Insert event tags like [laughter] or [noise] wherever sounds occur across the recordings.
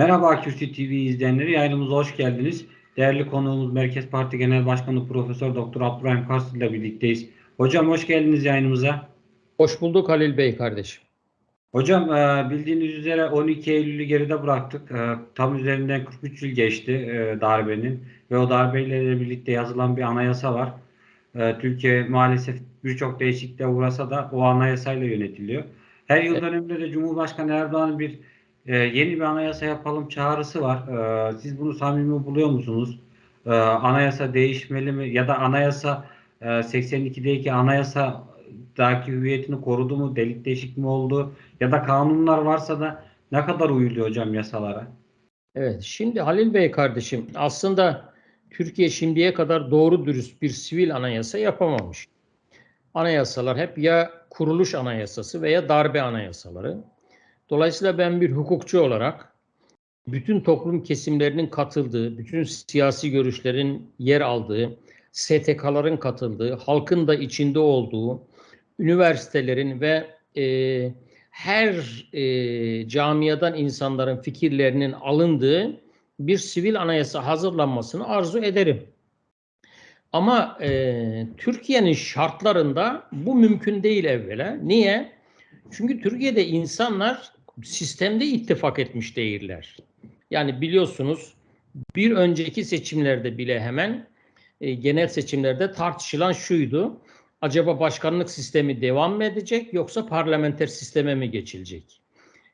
Merhaba Kürsü TV izleyenleri, yayınımıza hoş geldiniz. Değerli konuğumuz Merkez Parti Genel Başkanı Profesör Doktor Abdurrahim Karslı ile birlikteyiz. Hocam hoş geldiniz yayınımıza. Hoş bulduk Halil Bey kardeşim. Hocam e, bildiğiniz üzere 12 Eylül'ü geride bıraktık. E, Tam üzerinden 43 yıl geçti e, darbenin ve o darbeyle birlikte yazılan bir anayasa var. Türkiye maalesef birçok değişikliğe uğrasa da o anayasayla yönetiliyor. Her yıl döneminde de Cumhurbaşkanı Erdoğan'ın bir e, yeni bir anayasa yapalım çağrısı var. E, siz bunu samimi buluyor musunuz? E, anayasa değişmeli mi? Ya da anayasa e, 82'deki anayasadaki hüviyetini korudu mu? Delik deşik mi oldu? Ya da kanunlar varsa da ne kadar uyuluyor hocam yasalara? Evet, şimdi Halil Bey kardeşim aslında Türkiye şimdiye kadar doğru dürüst bir sivil anayasa yapamamış. Anayasalar hep ya kuruluş anayasası veya darbe anayasaları. Dolayısıyla ben bir hukukçu olarak bütün toplum kesimlerinin katıldığı, bütün siyasi görüşlerin yer aldığı, STK'ların katıldığı, halkın da içinde olduğu, üniversitelerin ve e, her e, camiadan insanların fikirlerinin alındığı bir sivil anayasa hazırlanmasını arzu ederim. Ama e, Türkiye'nin şartlarında bu mümkün değil evvela. Niye? Çünkü Türkiye'de insanlar sistemde ittifak etmiş değiller. Yani biliyorsunuz bir önceki seçimlerde bile hemen e, genel seçimlerde tartışılan şuydu. Acaba başkanlık sistemi devam mı edecek yoksa parlamenter sisteme mi geçilecek?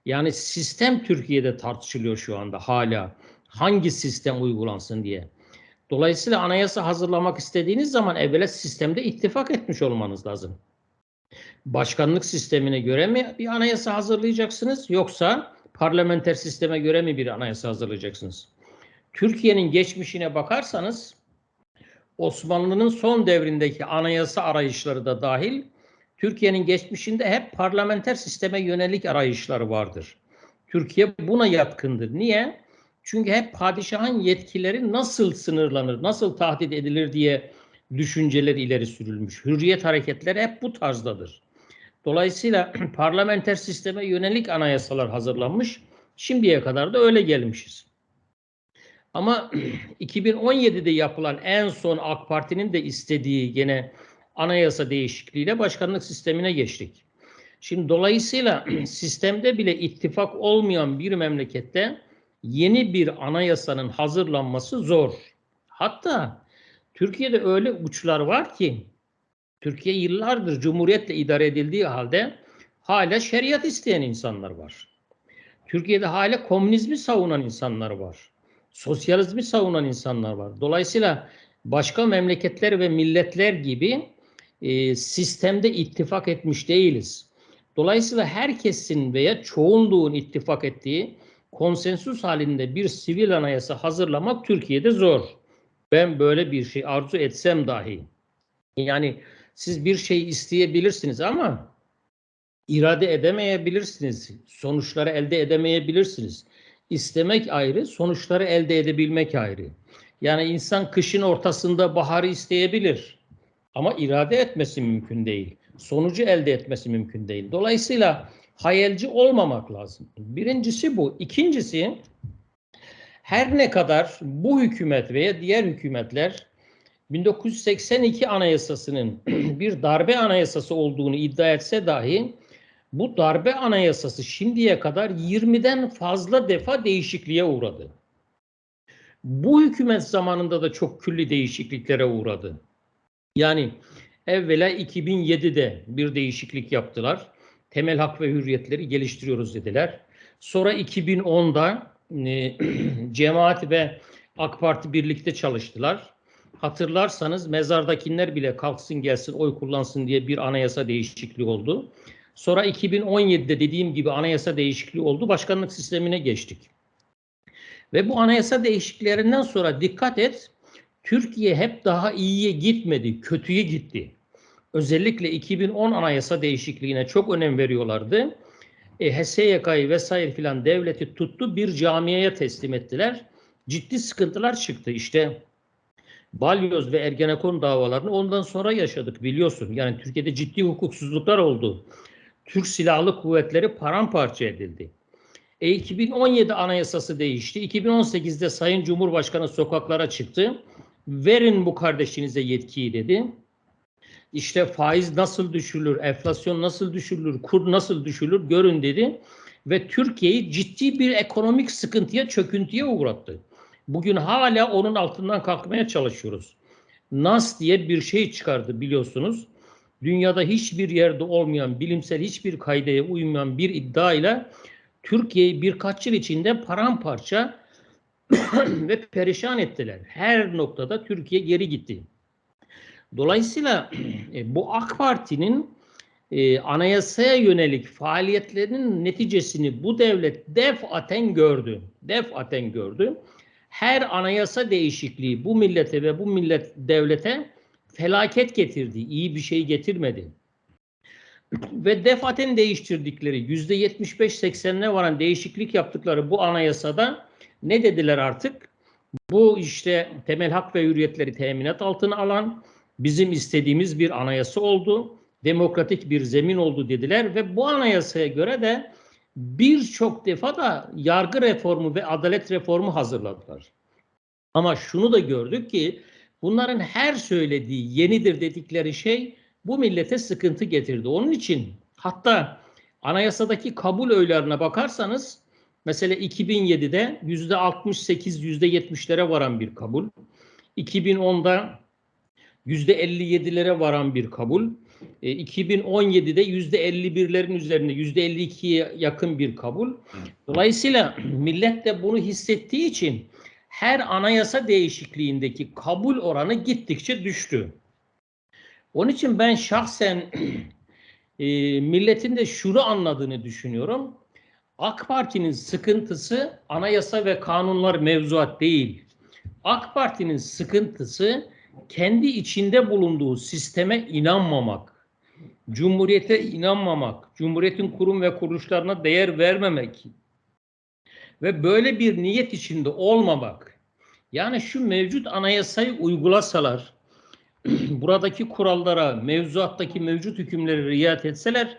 Yani sistem Türkiye'de tartışılıyor şu anda hala. Hangi sistem uygulansın diye. Dolayısıyla anayasa hazırlamak istediğiniz zaman evvela sistemde ittifak etmiş olmanız lazım. Başkanlık sistemine göre mi bir anayasa hazırlayacaksınız yoksa parlamenter sisteme göre mi bir anayasa hazırlayacaksınız? Türkiye'nin geçmişine bakarsanız Osmanlı'nın son devrindeki anayasa arayışları da dahil Türkiye'nin geçmişinde hep parlamenter sisteme yönelik arayışları vardır. Türkiye buna yatkındır. Niye? Çünkü hep padişahın yetkileri nasıl sınırlanır, nasıl tahdit edilir diye düşünceler ileri sürülmüş. Hürriyet hareketleri hep bu tarzdadır. Dolayısıyla [clears throat] parlamenter sisteme yönelik anayasalar hazırlanmış. Şimdiye kadar da öyle gelmişiz. Ama [clears throat] 2017'de yapılan en son AK Parti'nin de istediği gene anayasa değişikliğiyle başkanlık sistemine geçtik. Şimdi dolayısıyla [clears throat] sistemde bile ittifak olmayan bir memlekette yeni bir anayasanın hazırlanması zor. Hatta Türkiye'de öyle uçlar var ki Türkiye yıllardır cumhuriyetle idare edildiği halde hala şeriat isteyen insanlar var. Türkiye'de hala komünizmi savunan insanlar var. Sosyalizmi savunan insanlar var. Dolayısıyla başka memleketler ve milletler gibi e, sistemde ittifak etmiş değiliz. Dolayısıyla herkesin veya çoğunluğun ittifak ettiği konsensus halinde bir sivil anayasa hazırlamak Türkiye'de zor. Ben böyle bir şey arzu etsem dahi. Yani siz bir şey isteyebilirsiniz ama irade edemeyebilirsiniz. Sonuçları elde edemeyebilirsiniz. İstemek ayrı, sonuçları elde edebilmek ayrı. Yani insan kışın ortasında baharı isteyebilir. Ama irade etmesi mümkün değil. Sonucu elde etmesi mümkün değil. Dolayısıyla hayalci olmamak lazım. Birincisi bu. İkincisi her ne kadar bu hükümet veya diğer hükümetler 1982 anayasasının [clears throat] bir darbe anayasası olduğunu iddia etse dahi bu darbe anayasası şimdiye kadar 20'den fazla defa değişikliğe uğradı. Bu hükümet zamanında da çok külli değişikliklere uğradı. Yani evvela 2007'de bir değişiklik yaptılar. Temel hak ve hürriyetleri geliştiriyoruz dediler. Sonra 2010'da e, [clears throat] cemaat ve AK Parti birlikte çalıştılar. Hatırlarsanız mezardakiler bile kalksın gelsin oy kullansın diye bir anayasa değişikliği oldu. Sonra 2017'de dediğim gibi anayasa değişikliği oldu. Başkanlık sistemine geçtik. Ve bu anayasa değişikliklerinden sonra dikkat et Türkiye hep daha iyiye gitmedi, kötüye gitti. Özellikle 2010 anayasa değişikliğine çok önem veriyorlardı. E, HSYK'yı vesaire filan devleti tuttu bir camiye teslim ettiler. Ciddi sıkıntılar çıktı. İşte Balyoz ve Ergenekon davalarını ondan sonra yaşadık biliyorsun. Yani Türkiye'de ciddi hukuksuzluklar oldu. Türk Silahlı Kuvvetleri paramparça edildi. E, 2017 anayasası değişti. 2018'de Sayın Cumhurbaşkanı sokaklara çıktı. Verin bu kardeşinize yetkiyi dedi. İşte faiz nasıl düşürülür, enflasyon nasıl düşürülür, kur nasıl düşürülür görün dedi. Ve Türkiye'yi ciddi bir ekonomik sıkıntıya, çöküntüye uğrattı. Bugün hala onun altından kalkmaya çalışıyoruz. NAS diye bir şey çıkardı biliyorsunuz. Dünyada hiçbir yerde olmayan, bilimsel hiçbir kaydaya uymayan bir iddiayla Türkiye'yi birkaç yıl içinde paramparça [clears throat] ve perişan ettiler. Her noktada Türkiye geri gitti. Dolayısıyla e, bu AK Parti'nin e, anayasaya yönelik faaliyetlerinin neticesini bu devlet defaten gördü. Defaten gördü. Her anayasa değişikliği bu millete ve bu millet devlete felaket getirdi. İyi bir şey getirmedi. Ve defaten değiştirdikleri yüzde 75-80'ine varan değişiklik yaptıkları bu anayasada ne dediler artık? Bu işte temel hak ve hürriyetleri teminat altına alan bizim istediğimiz bir anayasa oldu. Demokratik bir zemin oldu dediler ve bu anayasaya göre de birçok defa da yargı reformu ve adalet reformu hazırladılar. Ama şunu da gördük ki bunların her söylediği yenidir dedikleri şey bu millete sıkıntı getirdi. Onun için hatta anayasadaki kabul oylarına bakarsanız mesela 2007'de yüzde 68 yüzde 70'lere varan bir kabul. 2010'da yüzde 57'lere varan bir kabul. E, 2017'de yüzde 51'lerin üzerinde yüzde 52'ye yakın bir kabul. Dolayısıyla [clears throat] millet de bunu hissettiği için her anayasa değişikliğindeki kabul oranı gittikçe düştü. Onun için ben şahsen [clears throat] e, milletin de şunu anladığını düşünüyorum. AK Parti'nin sıkıntısı anayasa ve kanunlar mevzuat değil. AK Parti'nin sıkıntısı kendi içinde bulunduğu sisteme inanmamak, cumhuriyete inanmamak, cumhuriyetin kurum ve kuruluşlarına değer vermemek ve böyle bir niyet içinde olmamak. Yani şu mevcut anayasayı uygulasalar, [clears throat] buradaki kurallara, mevzuattaki mevcut hükümleri riayet etseler,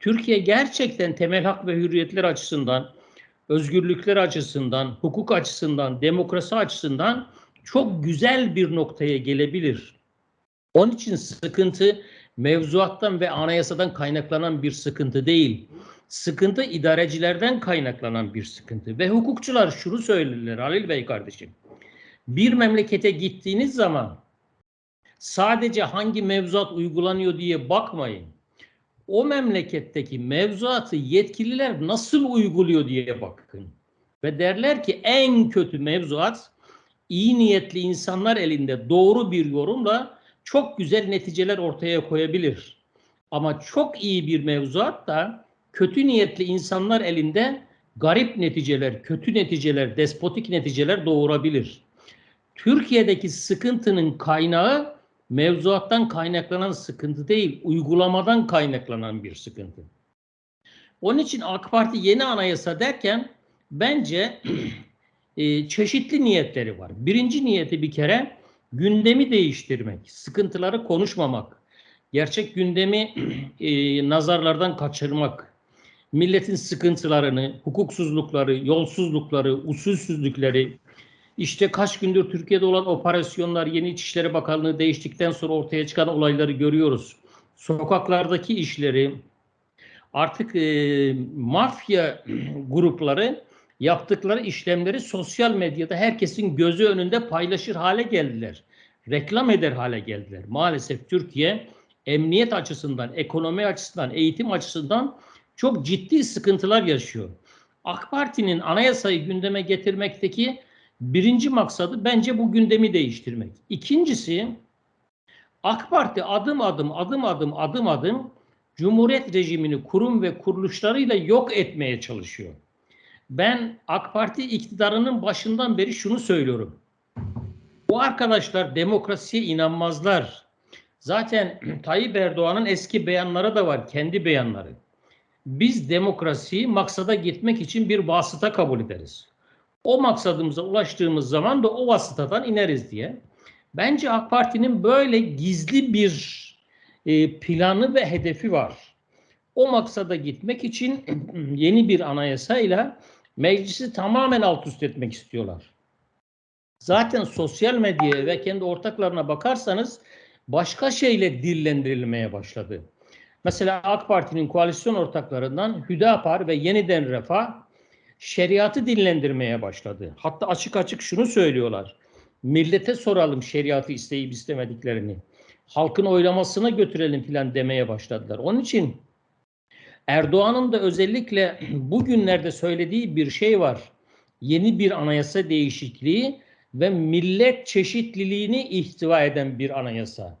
Türkiye gerçekten temel hak ve hürriyetler açısından, özgürlükler açısından, hukuk açısından, demokrasi açısından çok güzel bir noktaya gelebilir. Onun için sıkıntı mevzuattan ve anayasadan kaynaklanan bir sıkıntı değil. Sıkıntı idarecilerden kaynaklanan bir sıkıntı. Ve hukukçular şunu söylerler Halil Bey kardeşim. Bir memlekete gittiğiniz zaman sadece hangi mevzuat uygulanıyor diye bakmayın. O memleketteki mevzuatı yetkililer nasıl uyguluyor diye bakın. Ve derler ki en kötü mevzuat iyi niyetli insanlar elinde doğru bir yorumla çok güzel neticeler ortaya koyabilir. Ama çok iyi bir mevzuat da kötü niyetli insanlar elinde garip neticeler, kötü neticeler, despotik neticeler doğurabilir. Türkiye'deki sıkıntının kaynağı mevzuattan kaynaklanan sıkıntı değil, uygulamadan kaynaklanan bir sıkıntı. Onun için AK Parti yeni anayasa derken bence e, çeşitli niyetleri var. Birinci niyeti bir kere gündemi değiştirmek, sıkıntıları konuşmamak, gerçek gündemi e, nazarlardan kaçırmak, milletin sıkıntılarını, hukuksuzlukları, yolsuzlukları, usulsüzlükleri, işte kaç gündür Türkiye'de olan operasyonlar, yeni İçişleri Bakanlığı değiştikten sonra ortaya çıkan olayları görüyoruz. Sokaklardaki işleri, artık e, mafya [clears throat] grupları yaptıkları işlemleri sosyal medyada herkesin gözü önünde paylaşır hale geldiler. Reklam eder hale geldiler. Maalesef Türkiye emniyet açısından, ekonomi açısından, eğitim açısından çok ciddi sıkıntılar yaşıyor. AK Parti'nin anayasayı gündeme getirmekteki birinci maksadı bence bu gündemi değiştirmek. İkincisi AK Parti adım adım adım adım adım adım Cumhuriyet rejimini kurum ve kuruluşlarıyla yok etmeye çalışıyor. Ben AK Parti iktidarının başından beri şunu söylüyorum. Bu arkadaşlar demokrasiye inanmazlar. Zaten [clears throat] Tayyip Erdoğan'ın eski beyanları da var, kendi beyanları. Biz demokrasiyi maksada gitmek için bir vasıta kabul ederiz. O maksadımıza ulaştığımız zaman da o vasıtadan ineriz diye. Bence AK Parti'nin böyle gizli bir e, planı ve hedefi var. O maksada gitmek için [clears throat] yeni bir anayasayla meclisi tamamen alt üst etmek istiyorlar. Zaten sosyal medyaya ve kendi ortaklarına bakarsanız başka şeyle dillendirilmeye başladı. Mesela AK Parti'nin koalisyon ortaklarından Hüdapar ve Yeniden Refah şeriatı dillendirmeye başladı. Hatta açık açık şunu söylüyorlar. Millete soralım şeriatı isteyip istemediklerini. Halkın oylamasına götürelim filan demeye başladılar. Onun için Erdoğan'ın da özellikle [clears throat] bugünlerde söylediği bir şey var. Yeni bir anayasa değişikliği ve millet çeşitliliğini ihtiva eden bir anayasa.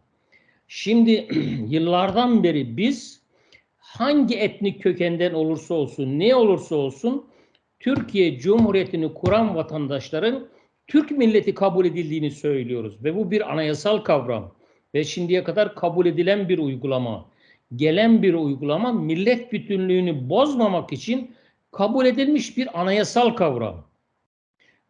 Şimdi [clears throat] yıllardan beri biz hangi etnik kökenden olursa olsun, ne olursa olsun Türkiye Cumhuriyeti'ni kuran vatandaşların Türk milleti kabul edildiğini söylüyoruz ve bu bir anayasal kavram ve şimdiye kadar kabul edilen bir uygulama. Gelen bir uygulama millet bütünlüğünü bozmamak için kabul edilmiş bir anayasal kavram.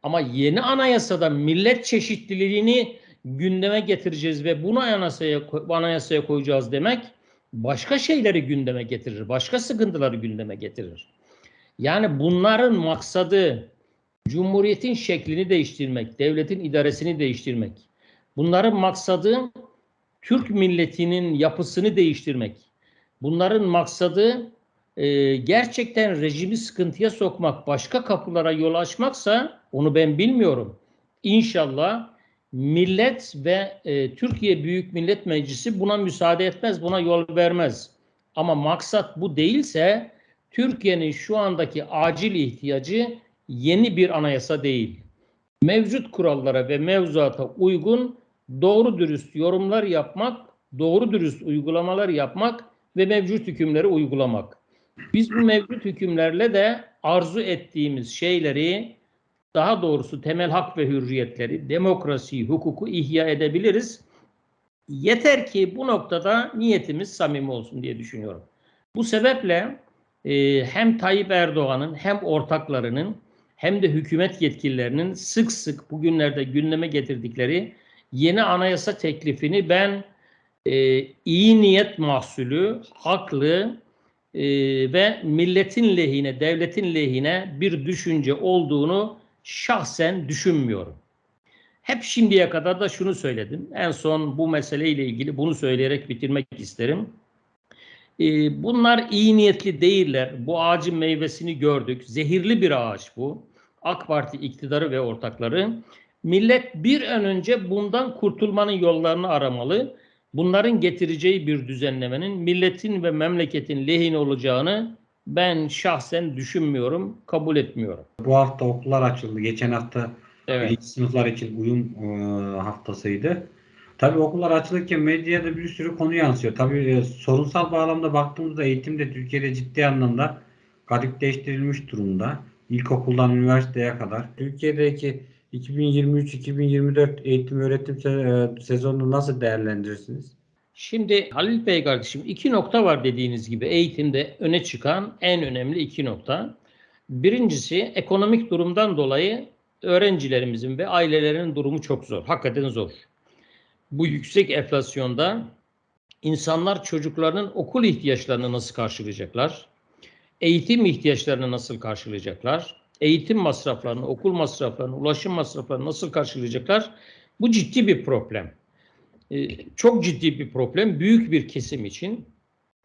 Ama yeni anayasada millet çeşitliliğini gündeme getireceğiz ve bunu anayasaya, anayasaya koyacağız demek başka şeyleri gündeme getirir, başka sıkıntıları gündeme getirir. Yani bunların maksadı Cumhuriyetin şeklini değiştirmek, devletin idaresini değiştirmek. Bunların maksadı Türk milletinin yapısını değiştirmek. Bunların maksadı e, gerçekten rejimi sıkıntıya sokmak, başka kapılara yol açmaksa onu ben bilmiyorum. İnşallah millet ve e, Türkiye Büyük Millet Meclisi buna müsaade etmez, buna yol vermez. Ama maksat bu değilse Türkiye'nin şu andaki acil ihtiyacı yeni bir anayasa değil. Mevcut kurallara ve mevzuata uygun doğru dürüst yorumlar yapmak, doğru dürüst uygulamalar yapmak ve mevcut hükümleri uygulamak. Biz bu mevcut hükümlerle de arzu ettiğimiz şeyleri daha doğrusu temel hak ve hürriyetleri, demokrasiyi, hukuku ihya edebiliriz. Yeter ki bu noktada niyetimiz samimi olsun diye düşünüyorum. Bu sebeple e, hem Tayyip Erdoğan'ın hem ortaklarının hem de hükümet yetkililerinin sık sık bugünlerde gündeme getirdikleri yeni anayasa teklifini ben e, iyi niyet mahsulü, haklı e, ve milletin lehine, devletin lehine bir düşünce olduğunu şahsen düşünmüyorum. Hep şimdiye kadar da şunu söyledim. En son bu meseleyle ilgili bunu söyleyerek bitirmek isterim. Ee, bunlar iyi niyetli değiller. Bu ağacın meyvesini gördük. Zehirli bir ağaç bu. AK Parti iktidarı ve ortakları. Millet bir an önce bundan kurtulmanın yollarını aramalı. Bunların getireceği bir düzenlemenin milletin ve memleketin lehine olacağını ben şahsen düşünmüyorum, kabul etmiyorum. Bu hafta okullar açıldı. Geçen hafta Evet. sınıflar için uyum e, haftasıydı. Tabii okullar açılırken medyada bir sürü konu yansıyor. Tabii e, sorunsal bağlamda baktığımızda eğitimde Türkiye'de ciddi anlamda garipleştirilmiş durumda. İlkokuldan üniversiteye kadar. Türkiye'deki 2023-2024 eğitim öğretim e, sezonunu nasıl değerlendirirsiniz? Şimdi Halil Bey kardeşim iki nokta var dediğiniz gibi eğitimde öne çıkan en önemli iki nokta. Birincisi ekonomik durumdan dolayı öğrencilerimizin ve ailelerin durumu çok zor. Hakikaten zor. Bu yüksek enflasyonda insanlar çocuklarının okul ihtiyaçlarını nasıl karşılayacaklar? Eğitim ihtiyaçlarını nasıl karşılayacaklar? Eğitim masraflarını, okul masraflarını, ulaşım masraflarını nasıl karşılayacaklar? Bu ciddi bir problem. Ee, çok ciddi bir problem büyük bir kesim için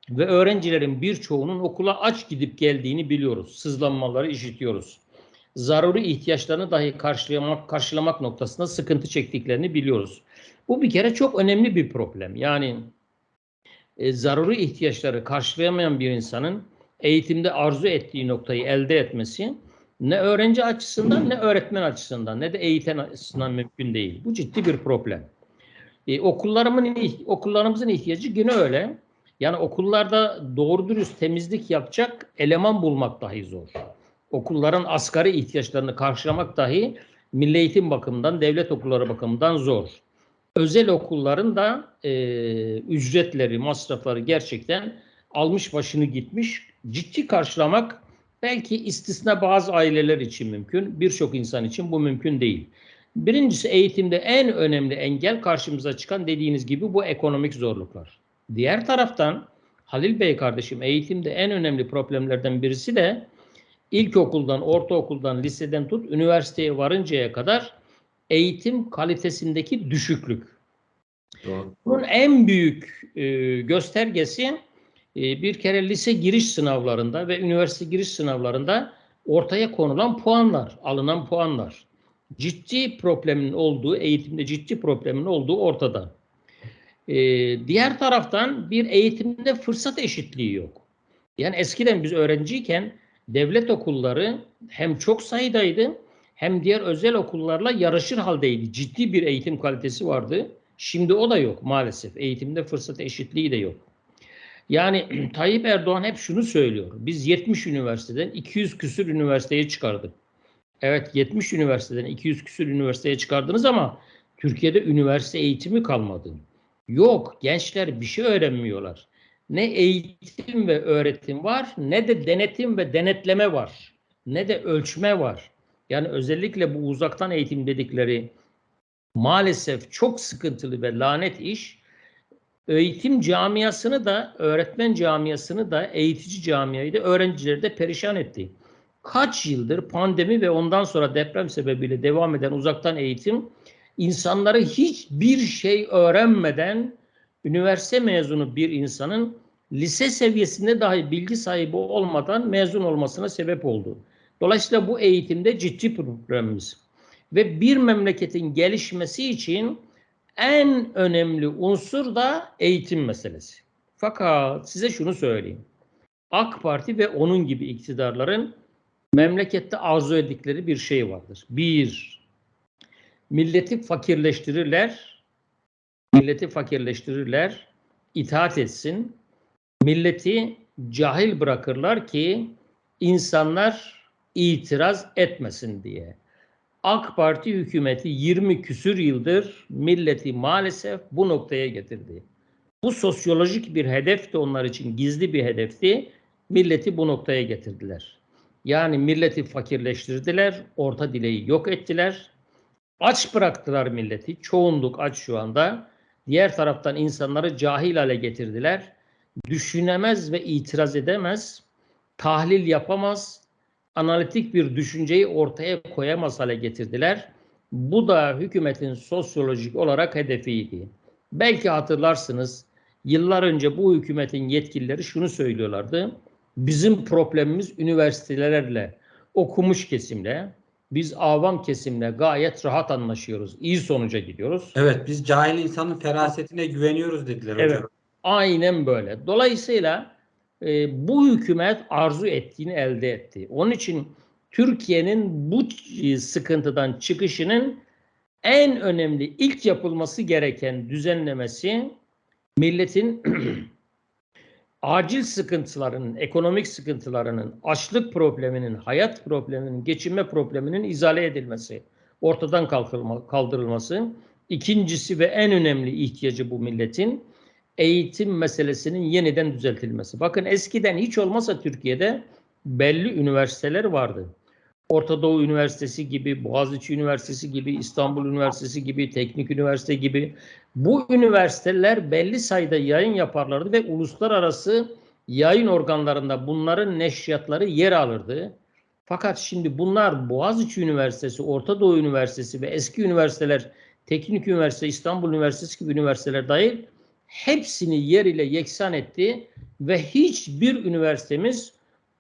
ve öğrencilerin birçoğunun okula aç gidip geldiğini biliyoruz. Sızlanmaları işitiyoruz. Zaruri ihtiyaçlarını dahi karşılamak, karşılamak noktasında sıkıntı çektiklerini biliyoruz. Bu bir kere çok önemli bir problem. Yani e, zaruri ihtiyaçları karşılayamayan bir insanın eğitimde arzu ettiği noktayı elde etmesi ne öğrenci açısından ne öğretmen açısından ne de eğiten açısından mümkün değil. Bu ciddi bir problem. E, okullarımın okullarımızın ihtiyacı yine öyle. Yani okullarda doğru dürüst temizlik yapacak eleman bulmak dahi zor. Okulların asgari ihtiyaçlarını karşılamak dahi milli eğitim bakımından, devlet okulları bakımından zor. Özel okulların da e, ücretleri, masrafları gerçekten almış başını gitmiş. Ciddi karşılamak belki istisna bazı aileler için mümkün, birçok insan için bu mümkün değil. Birincisi eğitimde en önemli engel karşımıza çıkan dediğiniz gibi bu ekonomik zorluklar. Diğer taraftan Halil Bey kardeşim eğitimde en önemli problemlerden birisi de ilkokuldan, ortaokuldan, liseden tut üniversiteye varıncaya kadar eğitim kalitesindeki düşüklük. Doğru. Bunun en büyük e, göstergesi bir kere lise giriş sınavlarında ve üniversite giriş sınavlarında ortaya konulan puanlar, alınan puanlar. Ciddi problemin olduğu, eğitimde ciddi problemin olduğu ortada. E, diğer taraftan bir eğitimde fırsat eşitliği yok. Yani eskiden biz öğrenciyken devlet okulları hem çok sayıdaydı hem diğer özel okullarla yarışır haldeydi. Ciddi bir eğitim kalitesi vardı. Şimdi o da yok maalesef. Eğitimde fırsat eşitliği de yok. Yani [clears throat] Tayyip Erdoğan hep şunu söylüyor. Biz 70 üniversiteden 200 küsür üniversiteye çıkardık. Evet 70 üniversiteden 200 küsür üniversiteye çıkardınız ama Türkiye'de üniversite eğitimi kalmadı. Yok gençler bir şey öğrenmiyorlar. Ne eğitim ve öğretim var ne de denetim ve denetleme var. Ne de ölçme var. Yani özellikle bu uzaktan eğitim dedikleri maalesef çok sıkıntılı ve lanet iş eğitim camiasını da öğretmen camiasını da eğitici camiayı da öğrencileri de perişan etti. Kaç yıldır pandemi ve ondan sonra deprem sebebiyle devam eden uzaktan eğitim insanları hiçbir şey öğrenmeden üniversite mezunu bir insanın lise seviyesinde dahi bilgi sahibi olmadan mezun olmasına sebep oldu. Dolayısıyla bu eğitimde ciddi problemimiz. Ve bir memleketin gelişmesi için en önemli unsur da eğitim meselesi. Fakat size şunu söyleyeyim. AK Parti ve onun gibi iktidarların memlekette arzu ettikleri bir şey vardır. Bir, milleti fakirleştirirler, milleti fakirleştirirler, itaat etsin, milleti cahil bırakırlar ki insanlar itiraz etmesin diye. AK Parti hükümeti 20 küsür yıldır milleti maalesef bu noktaya getirdi. Bu sosyolojik bir hedef de onlar için gizli bir hedefti. Milleti bu noktaya getirdiler. Yani milleti fakirleştirdiler, orta dileği yok ettiler. Aç bıraktılar milleti. Çoğunluk aç şu anda. Diğer taraftan insanları cahil hale getirdiler. Düşünemez ve itiraz edemez, tahlil yapamaz, analitik bir düşünceyi ortaya koyamaz hale getirdiler. Bu da hükümetin sosyolojik olarak hedefiydi. Belki hatırlarsınız yıllar önce bu hükümetin yetkilileri şunu söylüyorlardı. Bizim problemimiz üniversitelerle, okumuş kesimle, biz avam kesimle gayet rahat anlaşıyoruz. iyi sonuca gidiyoruz. Evet biz cahil insanın ferasetine güveniyoruz dediler Evet. hocam. Aynen böyle. Dolayısıyla e, bu hükümet arzu ettiğini elde etti. Onun için Türkiye'nin bu e, sıkıntıdan çıkışının en önemli ilk yapılması gereken düzenlemesi milletin [clears throat] acil sıkıntılarının, ekonomik sıkıntılarının, açlık probleminin, hayat probleminin, geçinme probleminin izale edilmesi, ortadan kaldırılması. İkincisi ve en önemli ihtiyacı bu milletin eğitim meselesinin yeniden düzeltilmesi. Bakın eskiden hiç olmasa Türkiye'de belli üniversiteler vardı. Orta Doğu Üniversitesi gibi, Boğaziçi Üniversitesi gibi, İstanbul Üniversitesi gibi, Teknik Üniversite gibi bu üniversiteler belli sayıda yayın yaparlardı ve uluslararası yayın organlarında bunların neşriyatları yer alırdı. Fakat şimdi bunlar Boğaziçi Üniversitesi, Orta Doğu Üniversitesi ve eski üniversiteler, Teknik Üniversite, İstanbul Üniversitesi gibi üniversiteler dahil hepsini yer ile yeksan etti ve hiçbir üniversitemiz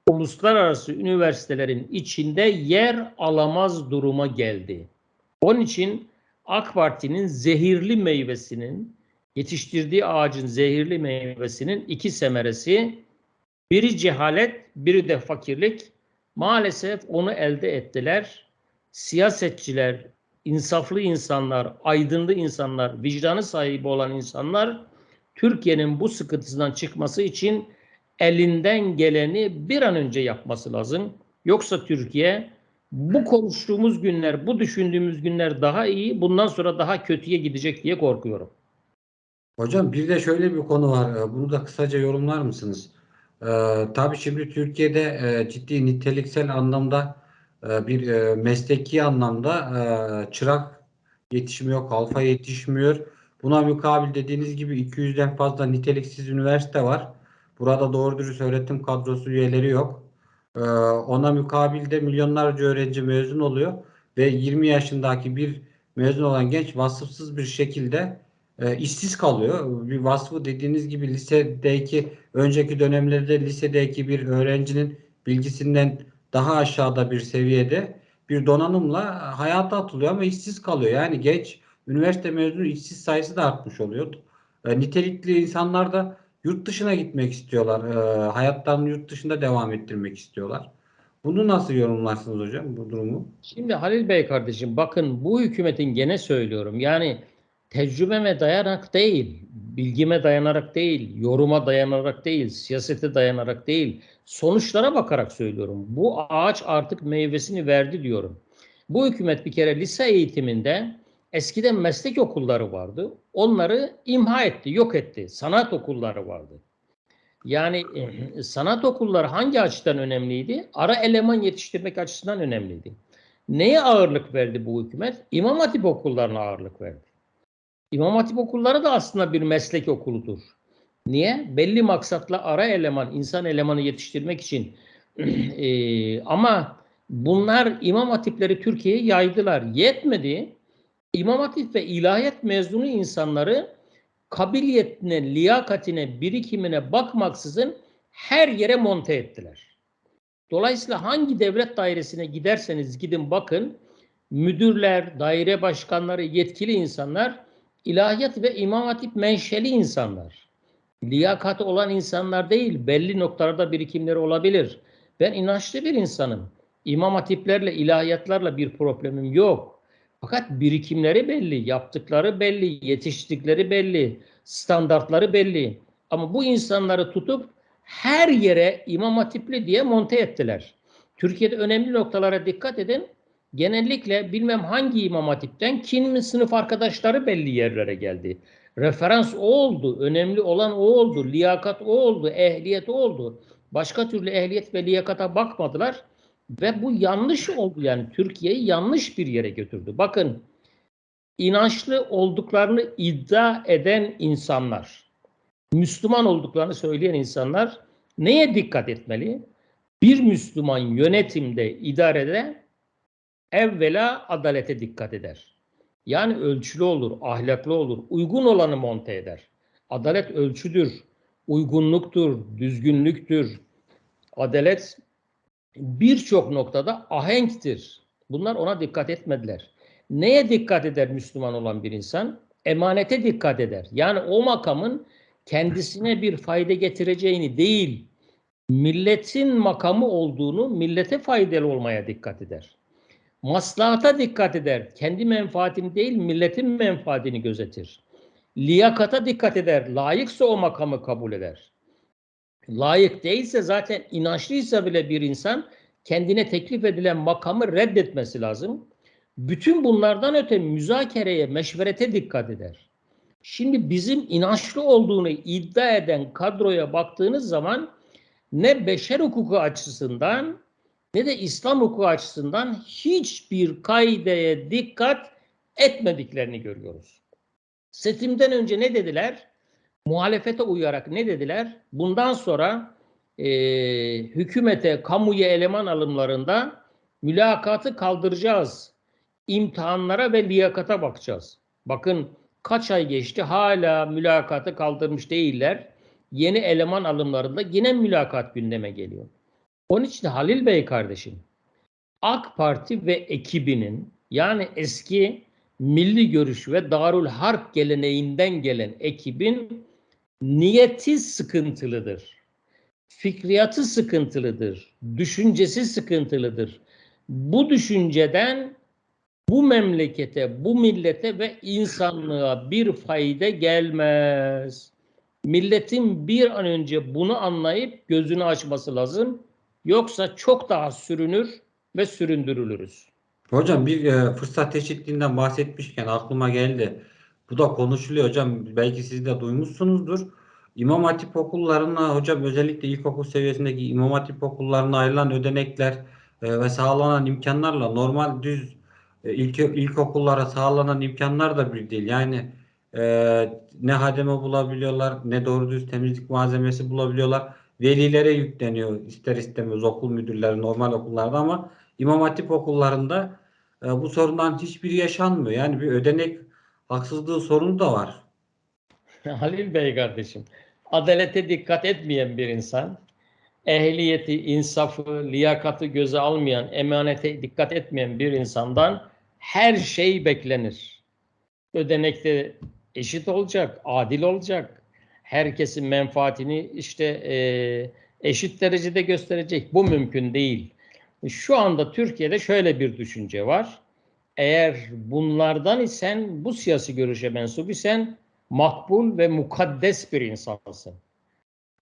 uluslararası üniversitelerin içinde yer alamaz duruma geldi. Onun için AK Parti'nin zehirli meyvesinin, yetiştirdiği ağacın zehirli meyvesinin iki semeresi, biri cehalet, biri de fakirlik. Maalesef onu elde ettiler. Siyasetçiler, insaflı insanlar, aydınlı insanlar, vicdanı sahibi olan insanlar Türkiye'nin bu sıkıntısından çıkması için elinden geleni bir an önce yapması lazım. Yoksa Türkiye bu konuştuğumuz günler, bu düşündüğümüz günler daha iyi, bundan sonra daha kötüye gidecek diye korkuyorum. Hocam bir de şöyle bir konu var. Ee, Bunu da kısaca yorumlar mısınız? Ee, tabii şimdi Türkiye'de e, ciddi niteliksel anlamda e, bir e, mesleki anlamda e, çırak yetişmiyor, kalfa yetişmiyor. Buna mukabil dediğiniz gibi 200'den fazla niteliksiz üniversite var. Burada doğru dürüst öğretim kadrosu üyeleri yok. Ee, ona mukabilde milyonlarca öğrenci mezun oluyor ve 20 yaşındaki bir mezun olan genç vasıfsız bir şekilde e, işsiz kalıyor. Bir vasfı dediğiniz gibi lisedeki önceki dönemlerde lisedeki bir öğrencinin bilgisinden daha aşağıda bir seviyede bir donanımla hayata atılıyor ama işsiz kalıyor. Yani genç üniversite mezunu işsiz sayısı da artmış oluyor. E, nitelikli insanlar da yurt dışına gitmek istiyorlar. E, hayatlarını yurt dışında devam ettirmek istiyorlar. Bunu nasıl yorumlarsınız hocam bu durumu? Şimdi Halil Bey kardeşim bakın bu hükümetin gene söylüyorum yani tecrübeme dayanarak değil, bilgime dayanarak değil, yoruma dayanarak değil, siyasete dayanarak değil, sonuçlara bakarak söylüyorum. Bu ağaç artık meyvesini verdi diyorum. Bu hükümet bir kere lise eğitiminde eskiden meslek okulları vardı. Onları imha etti, yok etti. Sanat okulları vardı. Yani sanat okulları hangi açıdan önemliydi? Ara eleman yetiştirmek açısından önemliydi. Neye ağırlık verdi bu hükümet? İmam Hatip okullarına ağırlık verdi. İmam Hatip okulları da aslında bir meslek okuludur. Niye? Belli maksatla ara eleman, insan elemanı yetiştirmek için. [clears throat] E, ama bunlar İmam Hatipleri Türkiye'ye yaydılar. Yetmedi. İmam Hatip ve ilahiyat mezunu insanları kabiliyetine, liyakatine, birikimine bakmaksızın her yere monte ettiler. Dolayısıyla hangi devlet dairesine giderseniz gidin bakın, müdürler, daire başkanları, yetkili insanlar ilahiyat ve imam hatip menşeli insanlar. Liyakatı olan insanlar değil, belli noktalarda birikimleri olabilir. Ben inançlı bir insanım. İmam hatiplerle, ilahiyatlarla bir problemim yok. Fakat birikimleri belli, yaptıkları belli, yetiştikleri belli, standartları belli. Ama bu insanları tutup her yere imam hatipli diye monte ettiler. Türkiye'de önemli noktalara dikkat edin. Genellikle bilmem hangi imam hatipten kimin sınıf arkadaşları belli yerlere geldi. Referans o oldu, önemli olan o oldu, liyakat o oldu, ehliyet o oldu. Başka türlü ehliyet ve liyakata bakmadılar. Ve bu yanlış oldu yani Türkiye'yi yanlış bir yere götürdü. Bakın inançlı olduklarını iddia eden insanlar, Müslüman olduklarını söyleyen insanlar neye dikkat etmeli? Bir Müslüman yönetimde, idarede evvela adalete dikkat eder. Yani ölçülü olur, ahlaklı olur, uygun olanı monte eder. Adalet ölçüdür, uygunluktur, düzgünlüktür. Adalet birçok noktada ahenktir. Bunlar ona dikkat etmediler. Neye dikkat eder Müslüman olan bir insan? Emanete dikkat eder. Yani o makamın kendisine bir fayda getireceğini değil, milletin makamı olduğunu, millete faydalı olmaya dikkat eder. Maslahata dikkat eder. Kendi menfaatini değil, milletin menfaatini gözetir. Liyakata dikkat eder. Layıksa o makamı kabul eder layık değilse zaten inançlıysa bile bir insan kendine teklif edilen makamı reddetmesi lazım. Bütün bunlardan öte müzakereye, meşverete dikkat eder. Şimdi bizim inançlı olduğunu iddia eden kadroya baktığınız zaman ne beşer hukuku açısından ne de İslam hukuku açısından hiçbir kaideye dikkat etmediklerini görüyoruz. Seçimden önce ne dediler? Muhalefete uyarak ne dediler? Bundan sonra e, hükümete, kamuya eleman alımlarında mülakatı kaldıracağız. İmtihanlara ve liyakata bakacağız. Bakın kaç ay geçti hala mülakatı kaldırmış değiller. Yeni eleman alımlarında yine mülakat gündeme geliyor. Onun için Halil Bey kardeşim AK Parti ve ekibinin yani eski Milli Görüş ve Darül Harp geleneğinden gelen ekibin niyeti sıkıntılıdır. Fikriyatı sıkıntılıdır. Düşüncesi sıkıntılıdır. Bu düşünceden bu memlekete, bu millete ve insanlığa bir fayda gelmez. Milletin bir an önce bunu anlayıp gözünü açması lazım. Yoksa çok daha sürünür ve süründürülürüz. Hocam bir e, fırsat eşitliğinden bahsetmişken aklıma geldi. Bu da konuşuluyor hocam. Belki siz de duymuşsunuzdur. İmam Hatip okullarına hocam özellikle ilkokul seviyesindeki İmam Hatip okullarına ayrılan ödenekler e, ve sağlanan imkanlarla normal düz e, ilk ilkokullara sağlanan imkanlar da bir değil. Yani e, ne hademe bulabiliyorlar, ne doğru düz temizlik malzemesi bulabiliyorlar. Velilere yükleniyor ister istemez okul müdürleri normal okullarda ama İmam Hatip okullarında e, bu sorundan hiçbiri yaşanmıyor. Yani bir ödenek haksızlığı sorunu da var. [laughs] Halil Bey kardeşim, adalete dikkat etmeyen bir insan, ehliyeti, insafı, liyakatı göze almayan, emanete dikkat etmeyen bir insandan her şey beklenir. Ödenekte eşit olacak, adil olacak. Herkesin menfaatini işte e, eşit derecede gösterecek. Bu mümkün değil. Şu anda Türkiye'de şöyle bir düşünce var. Eğer bunlardan isen, bu siyasi görüşe mensup isen makbul ve mukaddes bir insansın.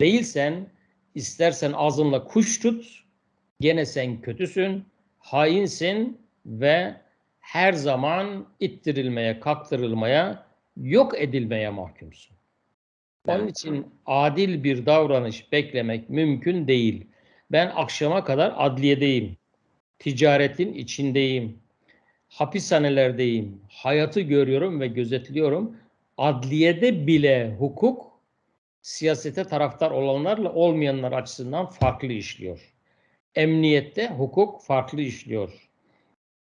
Değilsen istersen ağzınla kuş tut, gene sen kötüsün, hainsin ve her zaman ittirilmeye, kaktırılmaya, yok edilmeye mahkumsun. Onun için adil bir davranış beklemek mümkün değil. Ben akşama kadar adliyedeyim. Ticaretin içindeyim. Hapishanelerdeyim. Hayatı görüyorum ve gözetliyorum. Adliyede bile hukuk siyasete taraftar olanlarla olmayanlar açısından farklı işliyor. Emniyette hukuk farklı işliyor.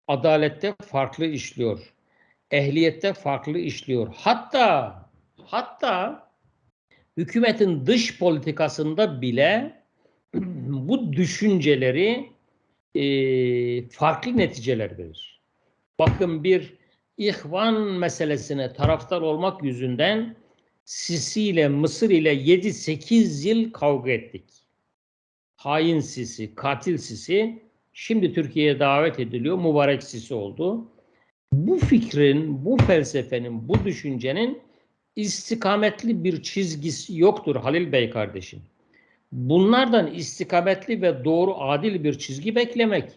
Adalette farklı işliyor. Ehliyette farklı işliyor. Hatta hatta hükümetin dış politikasında bile [clears throat] bu düşünceleri e, farklı neticeler verir. Bakın bir ihvan meselesine taraftar olmak yüzünden Sisi ile Mısır ile 7-8 yıl kavga ettik. Hain Sisi, katil Sisi şimdi Türkiye'ye davet ediliyor. Mübarek Sisi oldu. Bu fikrin, bu felsefenin, bu düşüncenin istikametli bir çizgisi yoktur Halil Bey kardeşim. Bunlardan istikametli ve doğru adil bir çizgi beklemek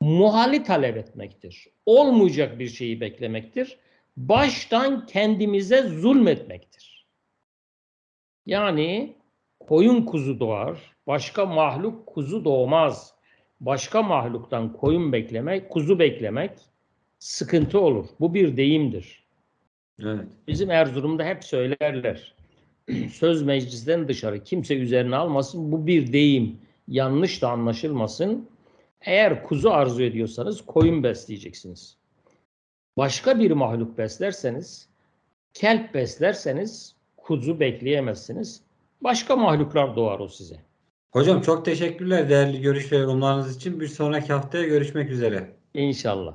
muhali talep etmektir. Olmayacak bir şeyi beklemektir. Baştan kendimize zulmetmektir. Yani koyun kuzu doğar, başka mahluk kuzu doğmaz. Başka mahluktan koyun beklemek, kuzu beklemek sıkıntı olur. Bu bir deyimdir. Evet. Bizim Erzurum'da hep söylerler. [clears throat] Söz meclisten dışarı kimse üzerine almasın. Bu bir deyim. Yanlış da anlaşılmasın. Eğer kuzu arzu ediyorsanız koyun besleyeceksiniz. Başka bir mahluk beslerseniz, kelp beslerseniz kuzu bekleyemezsiniz. Başka mahluklar doğar o size. Hocam çok teşekkürler değerli görüş ve yorumlarınız için. Bir sonraki haftaya görüşmek üzere. İnşallah.